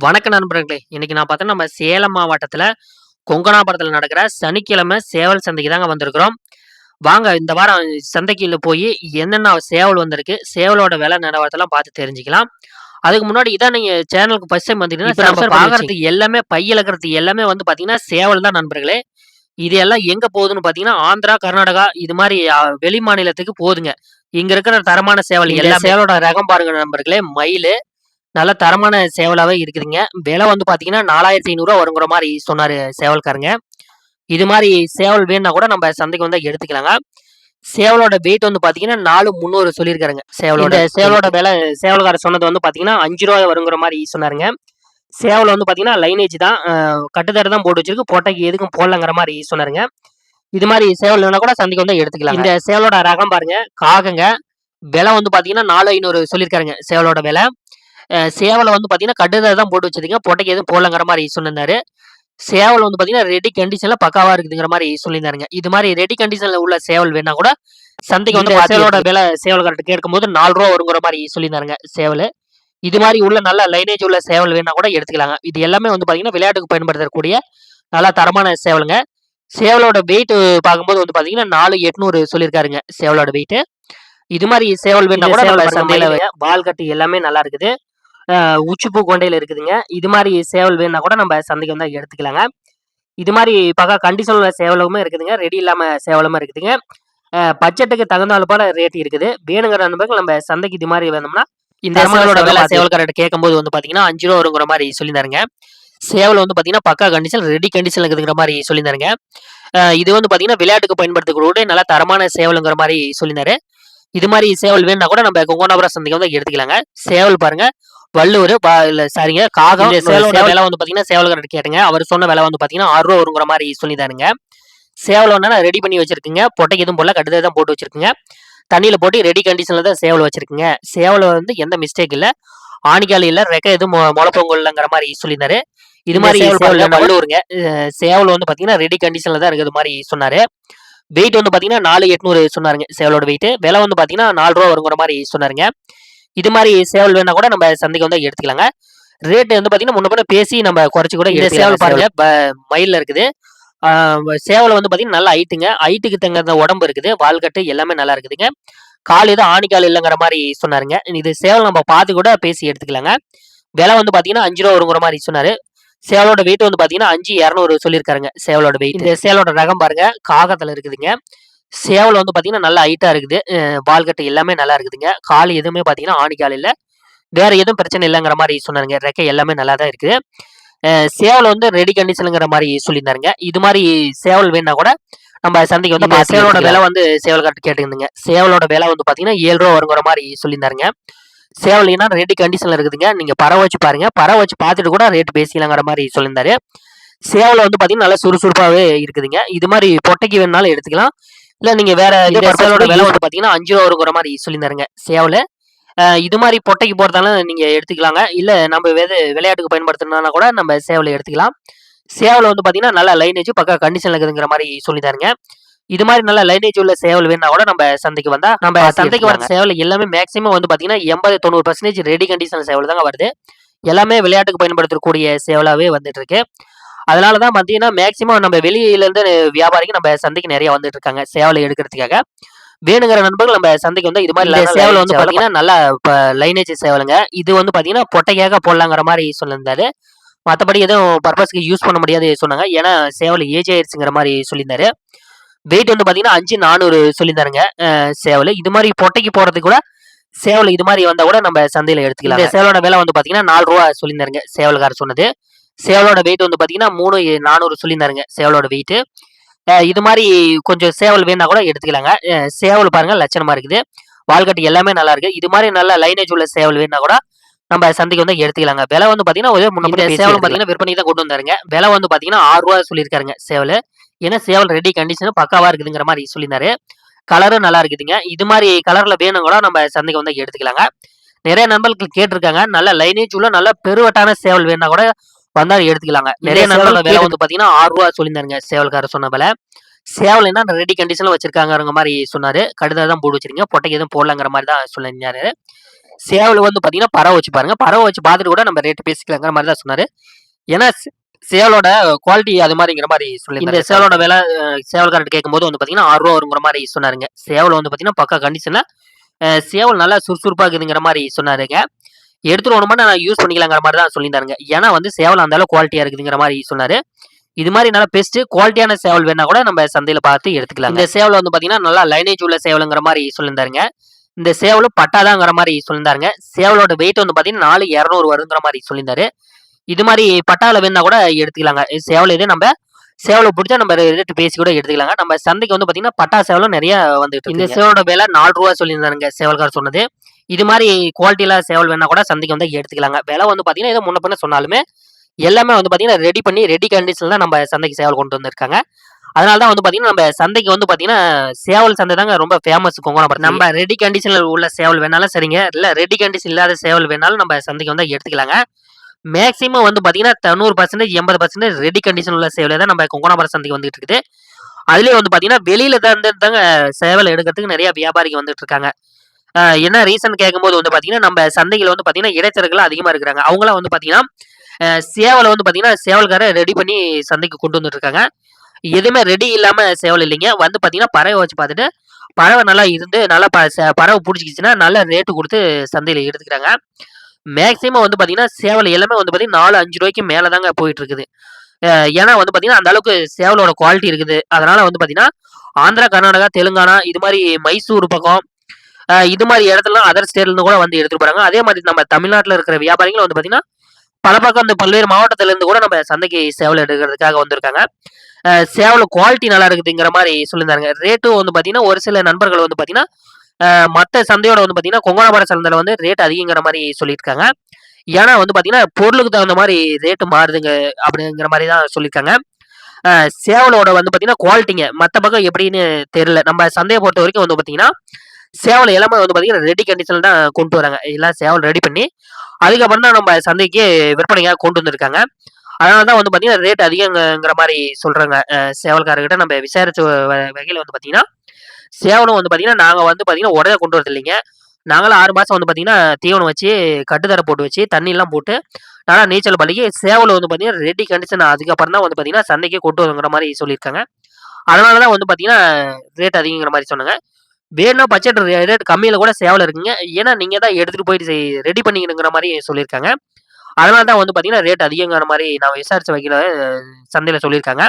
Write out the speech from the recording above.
வணக்க நண்பர்களே! இன்னைக்கு நான் பார்த்தேன்னா, நம்ம சேலம் மாவட்டத்தில கொங்கணாபுரத்தில நடக்கிற சனிக்கிழமை சேவல் சந்தைக்கு தாங்க வந்திருக்கிறோம். வாங்க இந்த வாரம் சந்தைக்குள்ள போயி என்னென்ன சேவல் வந்திருக்கு, சேவலோட விலை நிலவரத்தெல்லாம் பார்த்து தெரிஞ்சுக்கலாம். அதுக்கு முன்னாடி இதான் நீங்க சேனலுக்கு ஃபர்ஸ்ட் டைம் வந்தீங்கன்னா, நம்ம பார்க்கறது எல்லாமே பையில இருக்கிறது எல்லாமே வந்து பார்த்தீங்கன்னா, சேவல் தான் நண்பர்களே. இது எல்லாம் எங்க போகுதுன்னு பார்த்தீங்கன்னா, ஆந்திரா, கர்நாடகா இது அ வெளி மாநிலத்துக்கு போகுதுங்க. இங்க இருக்கிற தரமான சேவல் எல்லாமே சேவலோட ரகம் பாருங்க நண்பர்களே, மயிலு. நல்ல தரமான சேவலாவே இருக்குதுங்க. விலை வந்து பார்த்தீங்கன்னா, ரூ. 4500 வருங்கிற மாரி சொன்னாரு சேவல்காரங்க. இது மாரி சேவல் வேணுனா கூட நம்ம சந்தைக்கு வந்தா எடுத்துக்கலாங்க. சேவலோட வெயிட் வந்து பார்த்தீங்கன்னா, 4300 சொல்லியிருக்காருங்க. சேவலோட சேவலோட விலை சேவல்காரர் சொன்னது வந்து பார்த்தீங்கன்னா, ரூ. 5 வருங்கிற மாரி சொன்னாருங்க. சேவல் வந்து பார்த்தீங்கன்னா, லைனேஜ் தான். கட்டுத்தர தான் போட்டு வச்சிருக்கு. பொட்டைக்கு எதுக்கும் போடலங்கிற மாரி சொன்னாருங்க. இது மாரி சேவல் வேணுனா கூட சந்தைக்கு வந்தா எடுத்துக்கலாங்க. இந்த சேவலோட ரகம் பாருங்க, காகங்க. விலை வந்து பார்த்தீங்கன்னா, 4500 சொல்லியிருக்காருங்க சேவலோட விலை. சேவல வந்து பார்த்தீங்கன்னா, கட்டுத்தர தான் போட்டு வச்சிருக்கீங்க. பொட்டைக்கு எதுவும் போடலங்கிற மாரி சொல்லியிருந்தாரு. சேவல் வந்து பார்த்தீங்கன்னா, ரெடி கண்டிஷன்ல பக்காவா இருக்குதுங்கிற மாரி சொல்லியிருந்தாருங்க. இது மாரி ரெடி கண்டிஷன்ல உள்ள சேவல் வேணுனா கூட சந்தைக்கு வந்து சேவலோட விலை சேவல்காரர்ட்ட கேட்கும்போது ரூ. 4 வருங்கிற மாரி சொல்லியிருந்தாருங்க சேவலு. இது மாரி உள்ள நல்ல லைனேஜ் உள்ள சேவல் வேணுனா கூட எடுத்துக்கலாங்க. இது எல்லாமே வந்து பார்த்தீங்கன்னா, விளையாட்டுக்கு பயன்படுத்தக்கூடிய நல்ல தரமான சேவலுங்க. சேவலோட வெயிட் பார்க்கும்போது வந்து பார்த்தீங்கன்னா, 4800 சொல்லியிருக்காருங்க சேவலோட வெயிட்டு. இது மாரி சேவல் இந்த கூட சேவல் சந்தையில. வால் கட்டு எல்லாமே நல்லா இருக்குது. உச்சிப்பூ கொண்டையில இருக்குதுங்க. இது மாரி சேவல் வேணுனா கூட நம்ம சந்தைக்கு வந்தா எடுத்துக்கலாங்க. இது மாரி பக்கா கண்டிஷன் உள்ள சேவலுமே இருக்குதுங்க. ரெடி இல்லாம சேவலுமே இருக்குதுங்க. பட்ஜெட்டுக்கு தகுந்தாற் போல ரேட் இருக்குது. வேணுங்கிற நண்பர்கள் நம்ம சந்தைக்கு இது மாரி வேணும்னா, இந்த சேவலோட சேவலா விலை பார்த்து சேவல்காரர்ட்ட கேட்கும்போது வந்து பார்த்தீங்கன்னா, ரூ. 5 வருங்கிற மாரி சொல்லியிருந்தாருங்க. சேவல் வந்து பார்த்தீங்கன்னா, பக்கா கண்டிஷன் ரெடி கண்டிஷன்ல இருக்குதுங்கிற மாரி சொல்லியிருந்தாருங்க. இது வந்து பார்த்தீங்கன்னா, விளையாட்டுக்கு பயன்படுத்தக்கூடிய நல்ல தரமான சேவலுங்கிற மாரி சொல்லியிருந்தாரு. இது மாரி சேவல் வேணுனா கூட நம்ம கொங்கணாபுரம் சந்தைக்கு வந்தா எடுத்துக்கலாங்க. சேவல் பாருங்க, இல்ல சாரிங்க காகம். சேவலோட சேவல் விலை வந்து பார்த்தீங்கன்னா, சேவல்காரர்ட்ட கேட்டேங்க. அவரு சொன்ன விலை வந்து பார்த்தீங்கன்னா, ரூ. 6 வருங்கிற மாரி சொல்லியிருந்தாருங்க. சேவல் வந்து நான் ரெடி பண்ணி வச்சிருக்கேங்க. பொட்டைக்கு எதுவும் போடல. கட்டுத்தர தான் போட்டு வச்சிருக்கேங்க. தண்ணீல போட்டு ரெடி கண்டிஷன்ல தான் சேவல் வச்சிருக்கேங்க. சேவல் வந்து எந்த மிஸ்டேக் இல்ல. ஆணிக்கால் இல்ல. ரெக்கை எதுவும் மொ மொளப்பொங்கல் இல்லங்கிற மாரி சொல்லியிருந்தாரு. இது மாரி சேவல். அ சேவல் வந்து பார்த்தீங்கன்னா, ரெடி கண்டிஷன்ல தான் இருக்குது மாரி சொன்னாரு. வெயிட் வந்து பார்த்தீங்கன்னா, 4800 சொன்னாருங்க சேவலோட வெயிட்டு. விலை வந்து பார்த்தீங்கன்னா, ரூ. 4 வருங்கிற மாரி சொன்னாருங்க. இது மாரி சேவல் வேணுனா கூட நம்ம சந்தைக்கு வந்தா எடுத்துக்கலாங்க. ரேட் வந்து பார்த்தீங்கன்னா, முன்ன பேசி நம்ம குறைச்சு கூட இந்த. சேவல் பாருங்க. மயில்ல இருக்குது. சேவல் வந்து பார்த்தீங்கன்னா, நல்ல ஹைட்டுங்க. ஹைட்டுக்கு தகுந்த உடம்பு இருக்குது. வால் கட்டு எல்லாமே நல்லா இருக்குதுங்க. கால் எதுவும் ஆணிக்கால் இல்லங்கிற மாரி சொன்னாருங்க. இது சேவல் நம்ம பார்த்து கூட பேசி எடுத்துக்கலாங்க. விலை வந்து பார்த்தீங்கன்னா, ரூ. 5 வருங்கிற மாரி சொன்னாரு. சேவலோட வெயிட் வந்து பார்த்தீங்கன்னா, 5200 சொல்லியிருக்காருங்க சேவலோட வெயிட். இந்த சேவலோட ரகம் பாருங்க, காகத்துல இருக்குதுங்க. சேவல் வந்து பார்த்தீங்கன்னா, நல்ல ஹைட்டா இருக்குது. அ வால் கட்டு எல்லாமே நல்லா இருக்குதுங்க. கால் எதுவுமே பார்த்தீங்கன்னா, ஆணிக்கால் இல்ல. வேற எதுவும் பிரச்சனை இல்லங்கிற மாரி சொன்னாருங்க. ரெக்கை எல்லாமே நல்லா தான் இருக்குது. சேவல் வந்து ரெடி கண்டிஷன்ங்கிற மாரி சொல்லியிருந்தாருங்க. இது மாரி சேவல் வேணுனா கூட நம்ம சந்தைக்கு வந்து சேவலோட விலை வந்து சேவல்காரர்ட்ட கேட்டுருந்தேங்க. சேவலோட விலை வந்து பார்த்தீங்கன்னா, ரூ. 7 வருங்கிற மாரி சொல்லியிருந்தாருங்க. சேவல் ஏன்னா ரெடி கண்டிஷன்ல இருக்குதுங்க. நீங்க பறவை வச்சு பாருங்க. பறவை வச்சு பார்த்துட்டு கூட ரேட் பேசிக்கலாங்கிற மாரி சொல்லியிருந்தாரு. சேவல் வந்து பார்த்தீங்கன்னா, நல்லா சுறுசுறுப்பாவே இருக்குதுங்க. இது மாரி பொட்டைக்கு வேணுனாலும் எடுத்துக்கலாம். இல்ல நீங்க வேற இந்த சேவலோட விலை வந்து பார்த்தீங்கன்னா, ரூ. 5 வருங்கிற மாரி சொல்லியிருந்தாருங்க சேவலு. இது மாரி பொட்டைக்கு போடுறதாலும் நீங்க எடுத்துக்கலாங்க. இல்ல நம்ம எது விளையாட்டுக்கு பயன்படுத்தணும்னா கூட நம்ம சேவல எடுத்துக்கலாம். சேவல் வந்து பார்த்தீங்கன்னா, நல்ல லைனேஜ் பக்கா கண்டிஷன்ல இருக்குதுங்கிற மாரி சொல்லியிருந்தாருங்க. இது மாரி நல்ல லைனேஜ் உள்ள சேவல் வேணுனா கூட நம்ம சந்தைக்கு வந்தா நம்ம சந்தைக்கு வர. சேவல் எல்லாமே மேக்ஸிமம் வந்து பார்த்தீங்கன்னா, 80, 90% ரெடி கண்டிஷன் சேவல் தாங்க வருது. எல்லாமே விளையாட்டுக்கு பயன்படுத்தக்கூடிய சேவலாவே வந்துட்டு இருக்கு. அதனால தான் பார்த்தீங்கன்னா, மேக்ஸிமம் நம்ம வெளியிலருந்து வியாபாரிங்க நம்ம சந்தைக்கு நெறைய வந்துட்டு இருக்காங்க. சேவல எடுக்கிறதுக்காக. வேணுங்கிற நண்பர்கள் நம்ம சந்தைக்கு வந்தா இது இந்த சேவல் வந்து பார்த்தீங்கன்னா, நல்லா இப்ப லைனேஜ் சேவலுங்க. இது வந்து பார்த்தீங்கன்னா, பொட்டைக்காக போடலாங்கிற மாரி சொல்லியிருந்தாரு. மத்தபடி எதுவும் பர்பஸ்க்கு யூஸ் பண்ண முடியாது சொன்னாங்க. ஏன்னா சேவல் ஏஜ் ஆயிருச்சுங்கிற மாரி சொல்லியிருந்தாரு. வெயிட் வந்து பார்த்தீங்கன்னா, 5400 சொல்லியிருந்தாருங்க. அ சேவலு. இது மாரி பொட்டைக்கு போடுறதுக்கு கூட சேவல் இது மாரி வந்தா கூட நம்ம சந்தையில எடுத்துக்கலாங்க. இந்த சேவலோட விலை வந்து பார்த்தீங்கன்னா, ரூ. 4 சொல்லியிருந்தாருங்க சேவல்காரர் சொன்னது. சேவலோட வெயிட் வந்து பார்த்தீங்கன்னா, 3400 சொல்லியிருந்தாருங்க சேவலோட வெயிட்டு. இது மாரி கொஞ்சம் சேவல் வேணுனா கூட எடுத்துக்கலாங்க. சேவல் பாருங்க லட்சணமா இருக்குது. வால் கட்டு எல்லாமே நல்லா இருக்கு. இது மாரி நல்ல லைனேஜ் உள்ள சேவல் வேணுனா கூட நம்ம சந்தைக்கு வந்தா எடுத்துக்கலாங்க. விலை வந்து சேவலும் எடுத்துக்கலாம். பார்த்தீங்கன்னா, விற்பனைக்கு தான் கொண்டு வந்தாருங்க. விலை வந்து பார்த்தீங்கன்னா, ரூ. 6 சொல்லியிருக்காருங்க சேவலு. ஏன்னா சேவல் ரெடி கண்டிஷன் பக்காவா இருக்குதுங்கிற மாரி சொல்லியிருந்தாரு. கலரும் நல்லா இருக்குதுங்க. இது மாரி கலர்ல வேணுனா கூட நம்ம சந்தைக்கு வந்தா எடுத்துக்கலாங்க. நெறைய நண்பர்கள் கேட்டுருக்காங்க. நல்ல லைனேஜ் உள்ள நல்ல பெருவட்டான சேவல் வேணுனா கூட வந்தா எடுத்துக்கலாங்க. நெறைய சேவல் நண்பர்கள் விலை வந்து பார்த்தீங்கன்னா, ரூ. 6 சொல்லியிருந்தாருங்க சேவல்காரர் சொன்ன விலை. சேவல் என்ன ரெடி கண்டிஷன்ல வச்சிருக்காங்கங்கிற மாரி சொன்னாரு. கடுதார தான் போட்டு வச்சிருக்கீங்க. பொட்டைக்கு எதுவும் போடலங்கிற மாரி தான் சொல்லியிருந்தாரு. சேவல் வந்து பார்த்தீங்கன்னா, பறவை வச்சு பாருங்க. பறவை வச்சு பார்த்துட்டு கூட நம்ம ரேட் பேசிக்கலாங்கிற மாரி தான் சொன்னாரு. ஏன்னா சேவலோட குவாலிட்டி அது மாரிங்கிற மாரி சொல்லியிருந்தாரு. இந்த சேவலோட விலை சேவல்காரர்ட்ட கேட்கும்போது வந்து பார்த்தீங்கன்னா, ரூ. 6 வருங்கிற மாரி சொன்னாருங்க. சேவல் வந்து பார்த்தீங்கன்னா, பக்கா கண்டிஷன்ல சேவல் நல்லா சுறுசுறுப்பா இருக்குதுங்கிற மாரி சொன்னாருங்க. எடுத்துட்டு மட்டும் நான் யூஸ் பண்ணிக்கலாங்கிற மாதிரி தான் சொல்லியிருந்தாருங்க. ஏன்னா வந்து சேவல் அந்த அளவுக்கு குவாலிட்டியாக இருக்குதுங்கிற மாதிரி சொன்னார் இது மாதிரி நல்லா பெஸ்ட்டு குவாலிட்டியான சேவல் வேணுனா கூட நம்ம சந்தையில் பார்த்து எடுத்துக்கலாம் இந்த சேவல் வந்து பார்த்தீங்கன்னா, நல்லா லைனேஜ் உள்ள சேவலுங்கிற மாதிரி சொல்லியிருந்தாருங்க. இந்த சேவலும் பட்டாதாங்கிற மாதிரி சொல்லியிருந்தாருங்க. சேவலோட வெயிட் வந்து பார்த்தீங்கன்னா, 4200 வருங்கிற மாதிரி சொல்லியிருந்தாரு. இது மாதிரி பட்டாவில் வேணுனா கூட எடுத்துக்கலாங்க. சேவல் இதே நம்ம சேவல புடிச்சா நம்ம ரேட் பேசி கூட எடுத்துக்கலாங்க. நம்ம சந்தைக்கு வந்து பார்த்தீங்கன்னா, பட்டா சேவலும் நெறைய வந்துட்டு இந்த சேவலோட விலை ரூ. 4 சொல்லியிருந்தாருங்க சேவல்காரர் சொன்னது. இது மாரி குவாலிட்டில சேவல் வேணுனா கூட சந்தைக்கு வந்தா எடுத்துக்கலாங்க. விலை வந்து பார்த்தீங்கன்னா, ஏதோ முன்ன பின்ன சொன்னாலுமே, எல்லாமே வந்து பார்த்தீங்கன்னா, ரெடி பண்ணி ரெடி கண்டிஷன்ல தான் நம்ம சந்தைக்கு சேவல் கொண்டு வந்திருக்காங்க. அதனால தான் வந்து பார்த்தீங்கன்னா, நம்ம சந்தைக்கு வந்து பார்த்தீங்கன்னா, சேவல் சந்தை தாங்க ரொம்ப ஃபேமஸ் கொங்கணாபுரத்துல. நம்ம ரெடி கண்டிஷன்ல உள்ள சேவல் வேணாலும் சரிங்க, இல்ல ரெடி கண்டிஷன் இல்லாத சேவல் வேணாலும் நம்ம சந்தைக்கு வந்தா எடுத்துக்கலாங்க. மேக்ஸிமம் வந்து பார்த்தீங்கன்னா, 90% 80% ரெடி கண்டிஷன் உள்ள சேவலே தான் நம்ம கொங்கணாபுரம் சந்தைக்கு வந்துட்டு இருக்குது. அதுலேயே வந்து பார்த்தீங்கன்னா, வெளியில தான் தாங்க சேவல் எடுக்கிறதுக்கு நிறைய வியாபாரிகள் வந்துட்டு இருக்காங்க. என்ன ரீசன் கேட்கும்போது வந்து பார்த்தீங்கன்னா, நம்ம சந்தையில் வந்து பார்த்தீங்கன்னா, இடைத்தரகர்கள் அதிகமாக இருக்கிறாங்க. அவங்களாம் வந்து பார்த்தீங்கன்னா, சேவலை வந்து பார்த்தீங்கன்னா, சேவல்காரை ரெடி பண்ணி சந்தைக்கு கொண்டு வந்துட்டு இருக்காங்க. எதுவுமே ரெடி இல்லாமல் சேவல் இல்லைங்க. வந்து பார்த்தீங்கன்னா, பறவை வச்சு பார்த்துட்டு, பறவை நல்லா இருந்து நல்லா ப ச பறவை பிடிச்சிக்கிச்சின்னா நல்ல ரேட்டு கொடுத்து சந்தையில் எடுத்துக்கிறாங்க. மேக்ஸிமம் வந்து பார்த்தீங்கன்னா, சேவல் எல்லாமே வந்து பார்த்தீங்கன்னா, நாலு அஞ்சு ரூபாய்க்கு மேலே தாங்க போயிட்டு இருக்குது. ஏன்னா வந்து பார்த்தீங்கன்னா, அந்த அளவுக்கு சேவலோட குவாலிட்டி இருக்குது. அதனால வந்து பார்த்தீங்கன்னா, ஆந்திரா, கர்நாடகா, தெலுங்கானா இது மாதிரி மைசூர் பக்கம், இது மாதிரி இடத்துலலாம் அதர் ஸ்டேட்லேருந்து கூட வந்து எடுத்துகிட்டு போகிறாங்க அதே மாதிரி நம்ம தமிழ்நாட்டில் இருக்கிற வியாபாரிகள் வந்து பார்த்தீங்கன்னா, பல பக்கம் இந்த பல்வேறு மாவட்டத்திலேருந்து கூட நம்ம சந்தைக்கு சேவல் எடுக்கிறதுக்காக வந்திருக்காங்க. சேவல் குவாலிட்டி நல்லா இருக்குதுங்கிற மாதிரி சொல்லியிருந்தாருங்க. ரேட்டும் வந்து பார்த்தீங்கன்னா, ஒரு சில நண்பர்கள் வந்து பார்த்தீங்கன்னா, மற்ற சந்தையோட வந்து பார்த்தீங்கன்னா, கொங்கணாபுரம் சந்தையில் வந்து ரேட் அதிகங்கிற மாதிரி சொல்லியிருக்காங்க. ஏன்னா வந்து பார்த்தீங்கன்னா, பொருளுக்கு தகுந்த மாதிரி ரேட்டு மாறுதுங்க அப்படிங்கிற மாதிரி தான் சொல்லியிருக்காங்க. சேவலோட வந்து பார்த்தீங்கன்னா, குவாலிட்டிங்க மற்ற பக்கம் எப்படின்னு தெரியல. நம்ம சந்தையை பொறுத்த வரைக்கும் வந்து பார்த்தீங்கன்னா, சேவல் எல்லாமே வந்து பார்த்தீங்கன்னா, ரெடி கண்டிஷனில் தான் கொண்டு வராங்க. எல்லாம் சேவல் ரெடி பண்ணி, அதுக்கப்புறம் தான் நம்ம சந்தைக்கு விற்பனையாக கொண்டு வந்திருக்காங்க. அதனால தான் வந்து பார்த்தீங்கன்னா, ரேட் அதிகங்கிற மாதிரி சொல்கிறாங்க சேவல்காரர்கிட்ட நம்ம விசாரிச்ச வ வந்து பார்த்தீங்கன்னா, சேவனம் வந்து பார்த்தீங்கன்னா, நாங்கள் வந்து பார்த்தீங்கன்னா, உடனே கொண்டு வரது இல்லைங்க. நாங்கலாம் 6 மாசம் வந்து பார்த்தீங்கன்னா, தீவனம் வச்சு, கட்டுத்தரை போட்டு வச்சு, தண்ணிலாம் போட்டு, நல்லா நீச்சல் பழகி, சேவலை வந்து பார்த்தீங்கன்னா, ரெடி கண்டிஷன் அதுக்கப்புறம் தான் வந்து பார்த்தீங்கன்னா, சந்தைக்கே கொண்டு வருங்கிற மாதிரி சொல்லியிருக்காங்க. அதனால தான் வந்து பார்த்தீங்கன்னா, ரேட் அதிகங்கிற மாதிரி சொன்னேங்க. வேணும்னா பட்ஜெட் ரே ரேட் கம்மியில் கூட சேவல் இருக்குங்க. ஏன்னா நீங்கள் தான் எடுத்துகிட்டு போயிட்டு ரெடி பண்ணிக்கணுங்கிற மாதிரி சொல்லியிருக்காங்க. அதனால தான் வந்து பார்த்தீங்கன்னா, ரேட் அதிகங்கிற மாதிரி நான் விசாரித்து வகையில சந்தையில் சொல்லியிருக்காங்க.